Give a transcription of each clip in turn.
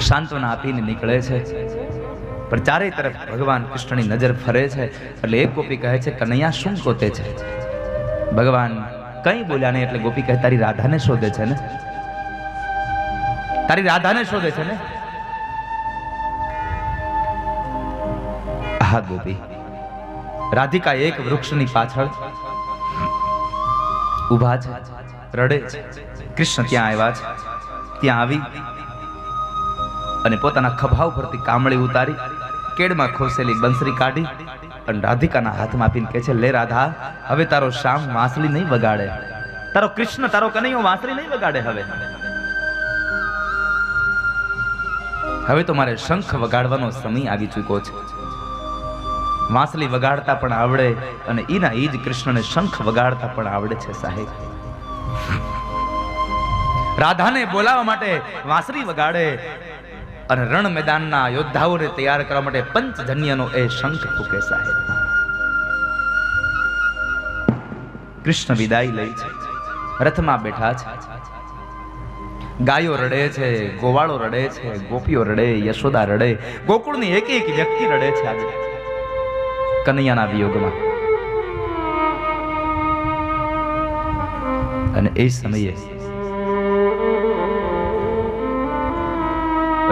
સાંત્વના આપીને નીકળે છે. પણ ચારે તરફ ભગવાન કૃષ્ણની નજર ફરે છે. એટલે એક ગોપી કહે છે, કનૈયા, શું ગોતે છે? ભગવાન કંઈ બોલ્યા નહીં, એટલે ગોપી કહે, તારી રાધાને શોધે છે ને? તારી રાધાને શોધે છે ને? હા ગોપી. રાધિકા એક વૃક્ષની પાછળ ઊભા છે, રડે છે. કૃષ્ણ ત્યાં આવ્યા છે, ત્યાં આવી અને પોતાના ખભા ઉપરથી કામળી ઉતારી, કેડમાં ખોસેલી બંસરી કાઢી અને રાધિકાના હાથમાં આપીને કહે છે, લે રાધા, હવે તારો શ્યામ વાંસળી નહીં વગાડે. તારો કૃષ્ણ, તારો કનૈયો વાંસળી નહીં વગાડે હવે. હવે તો મારે શંખ વગાડવાનો સમય આવી ચૂક્યો છે. વાંસલી વગાડતા પણ આવડે અને ઈના ઈ જ કૃષ્ણને શંખ વગાડતા પણ આવડે છે, સાહેબ. રાધાને બોલાવવા માટે વાંસળી વગાડે અને રણ મેદાનના યોદ્ધાઓને તૈયાર કરવા માટે પંચજન્યનો એ શંખ ફૂકે સાહેબ. કૃષ્ણ વિદાય લે છે. રથમાં બેઠા છે. ગાયો રડે છે, ગોવાળો રડે છે, ગોપીઓ રડે, યશોદા રડે, ગોકુળની એક એક વ્યક્તિ રડે છે આજે. કનૈયાના વિયોગમાં. અને એ સમયે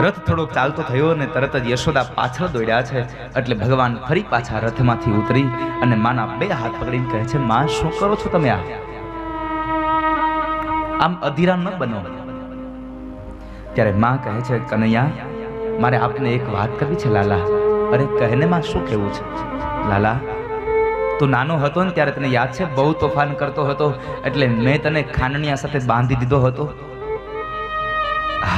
રથ થોડોક ચાલતો થયો અને તરત જ યશોદા પાછળ દોડ્યા છે. એટલે ભગવાન ફરી પાછા રથમાંથી ઉતરી અને માના બે હાથ પકડીને કહે છે, માં, શું કરો છો તમે આ? આમ અધીરા ન બનો. ત્યારે માં કહે છે, કનૈયા, મારે આપને એક વાત કરવી છે, લાલા. અરે, કહેને માં શું કહેવું છે? લાલા, તું નાનો હતો ને ત્યારે તને યાદ છે, બહુ તોફાન કરતો હતો, એટલે મેં તને ખાનણિયા સાથે બાંધી દીધો હતો?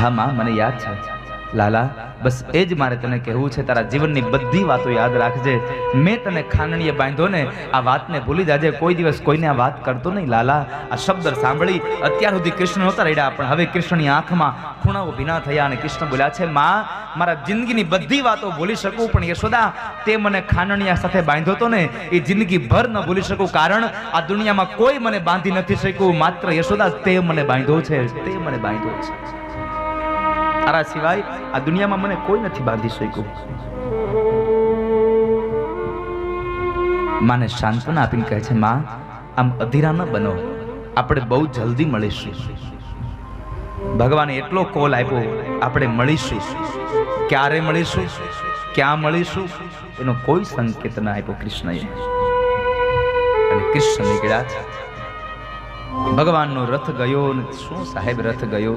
હા, માં, મને યાદ છે. લાલા, બસ એ જ મારે તને કહેવું છે, તારા જીવનની બધી વાતો યાદ રાખજે. મેં તને ખાનણીએ બાંધો ને આ વાતને ભૂલી જાજે, કોઈ દિવસ કોઈને આ વાત કરતો નહીં, લાલા. આ શબ્દ સાંભળી અત્યાર સુધી કૃષ્ણ નહોતા રહ્યા પણ હવે કૃષ્ણની આંખમાં ખૂણાઓ ભીના થયા અને કૃષ્ણ બોલ્યા છે, માં, મારા જિંદગીની બધી વાતો ભૂલી શકું, પણ યશોદા, તે મને ખાનણીયા સાથે બાંધો તો ને, એ જિંદગી ભર ન ભૂલી શકું, કારણ આ દુનિયામાં કોઈ મને બાંધી નથી શક્યું, માત્ર યશોદા તે મને બાંધ્યો છે, તે મને બાંધ્યો છે. તારા સિવાય આ દુનિયામાં મને કોઈ નથી બાંધી શક્યું. માને સાંત્વના આપીને કહે છે, માં, આમ અધીરા ન બનો. આપણે બહુ જલ્દી મળીશું. ભગવાને એટલો કોલ આપ્યો, આપણે મળીશું. ક્યારે મળીશું? ક્યાં મળીશું? એનો કોઈ સંકેત ના આપ્યો કૃષ્ણએ. અને કૃષ્ણ નીકળ્યા. ભગવાનનો રથ ગયો શું સાહેબ રથ ગયો?